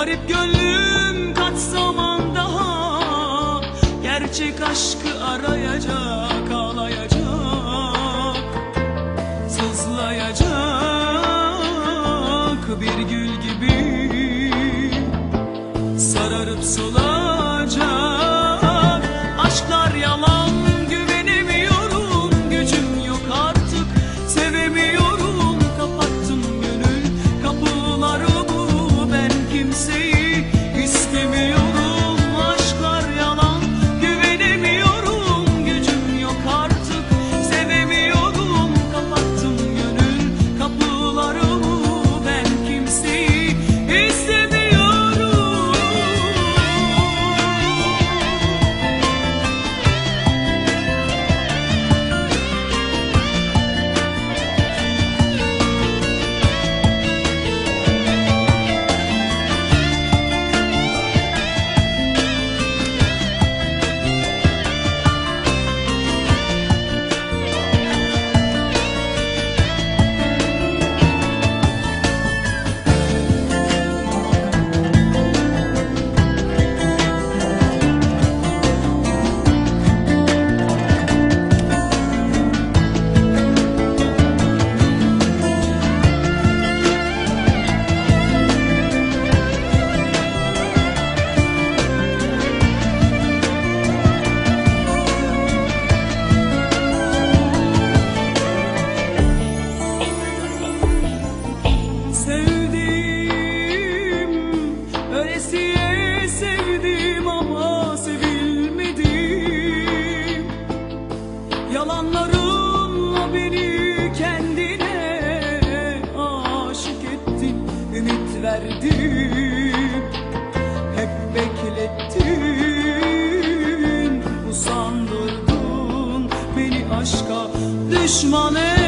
Garip gönlüm kaç zaman daha Gerçek aşkı arayacak ağlayacak Sızlayacak bir gül gibi sararıp solacak ümit verdin. Hep beklettin, usandırdın beni aşka düşman ettin.